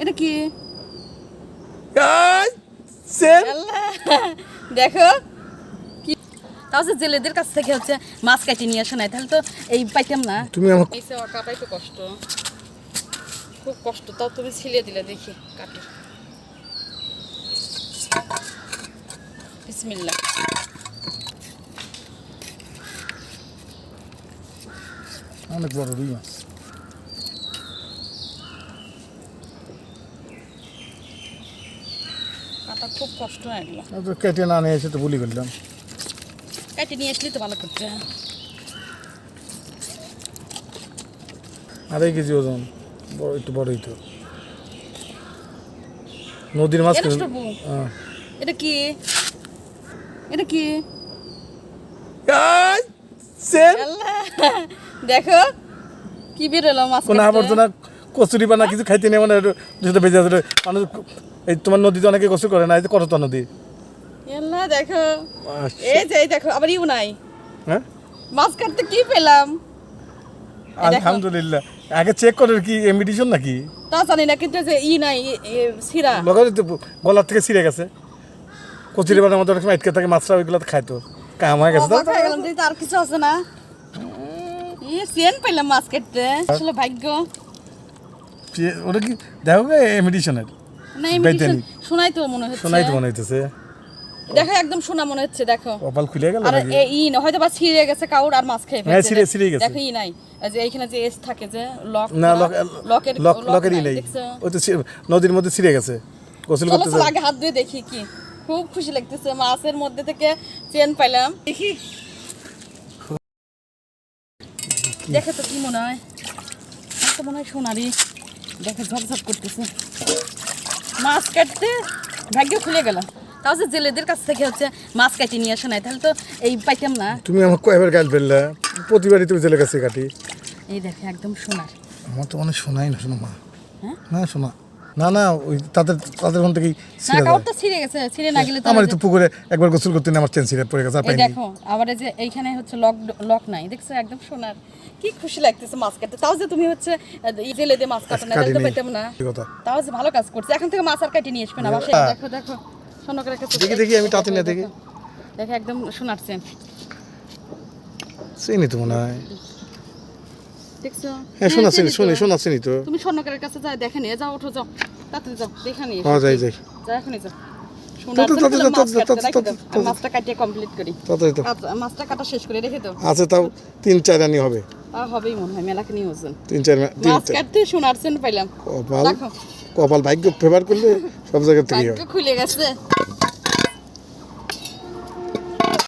এটা কি? দেখো কি জেলেদের কাছ থেকে হচ্ছে মাছ কাটিয়ে নিয়ে আসে নাই তাহলে তো এই পাইতাম না। তুমি আমাকে এই কাটাই তো কষ্ট। খুব কষ্ট তাও তুমি ছিলে দিলে দেখি কাটি। বিসমিল্লাহ। অনেক বড় রুই মাছ। খুব কষ্ট গেল আমি তো কেটে না নিয়ে এসে তো ভুলি করলাম। কাটি নিয়ে আসলে তো ভালো করতে আড়াই কেজি ওজন বড় একটু বড়ই তো। নদীর মাছ। হ্যাঁ। এটা কি? এটা কি? দেখো কি বেরোলো মাছ কোনো। আবর্জনা কচুরি বানা কিছু খাইতে নেই মানে যেটা বেঁচে আছে মানুষ এই তোমার নদীতে অনেকে কচুরি করে না এই যে করতো নদী। দেখো। আচ্ছা। এই যে দেখো আবার ইউ নাই। হ্যাঁ? মাছ কাটতে কি পেলাম। আলহামদুলিল্লাহ। আগে চেক করে কি এমিডিশন নাকি? তা জানি না কিন্তু যে ই নাই সিরা লগা তো গলার থেকে ছিঁড়ে গেছে। কচুরি বানার মতো অনেক আটকে থাকে মাছরা ওইগুলো খাইতো কাম হয়ে গেছে আর কিছু আছে না। ই চেন পেলাম মাছ কাটতে। আসলে ভাগ্য। ওটা কি দেখো এমিডিশনের না বেতেনি। শোনাই তো মনে হচ্ছে। শোনাই তো মনে হইতেছে। দেখো একদম শোনা মনে হচ্ছে দেখো। কপাল খুলে গেল আর ই না হয়তো বা ছিঁড়ে গেছে কাউর আর মাছ খেয়ে হ্যাঁ, ছিঁড়ে- ছিঁড়ে গেছে। দেখো ই নাই। যে এইখানে যে এস থাকে যে লক না লক লকের লক লক লকেরই নেই ওই তো নদীর মধ্যে ছিঁড়ে গেছে। গোসল আগে হাত দিয়ে দেখি কি। খুব খুশি লাগতেছে মাছের মধ্যে থেকে চেন পাইলাম। দেখি। দেখে তো কি মনে হয়। তো মনে হয় সোনারি দেখে ঝপঝপ করতেছে। মাছ কাটতে ভাগ্য খুলে গেল। তাও যে জেলেদের কাছ থেকে হচ্ছে মাছ কাটিয়ে নিয়ে আসে নাই তাহলে তো এই পাইতাম না। তুমি আমার কয়বার গাল ফেললে প্রতিবারই তুমি জেলের কাছে কাটি। এই দেখে একদম সোনার। আমার তো অনেক শোনাই না শোনো মা। হ্যাঁ? না শোনা না না ওই তাদের তাদের মন থেকেই না ছিঁড়ে যায়। তো ছিঁড়ে গেছে ছিঁড়ে না গেলে তো আমার তো পুকুরে একবার গোসল করতে আমার চেন ছিঁড়ে পড়ে গেছে এই পাইনি। দেখো আবার যে এইখানে হচ্ছে লক লক নাই দেখছ? একদম সোনার। কি খুশি লাগতেছে মাছ কাটতে। তাও যে তুমি হচ্ছে জেলে দিয়ে মাছ কাটো না তো কাটিনি। পাইতাম না। কি কথা? তাও যে ভালো কাজ করছে। এখন থেকে মাছ আর কাটি নিয়ে আসবে না। বাসায়। দেখো দেখো সোনকের কাছে দেখি, দেখি, আমি টাতে নিয়ে দেখি। দেখো একদম সোনার চেন। চিনি তো মনে হয়। দেখছ? হ্যাঁ শোনা চিনি চিনি তো। শুনি শোনা তো। তুমি স্বর্ণকারের কাছে যাই দেখে নিয়ে যাও ওঠো যাও। তাড়াতাড়ি যাও দেখে নিয়ে হ্যাঁ যাই যাই। যাও এখনই যাও। সোনার তো, আছে তাও তিন চার আনি হবে। হবেই মনে হয় ওজন তিন চার মাছ কাটতে পাইলাম। কপাল কপাল ভাগ্য ফেভার করলে সব জায়গা হয় খুলে গেছে।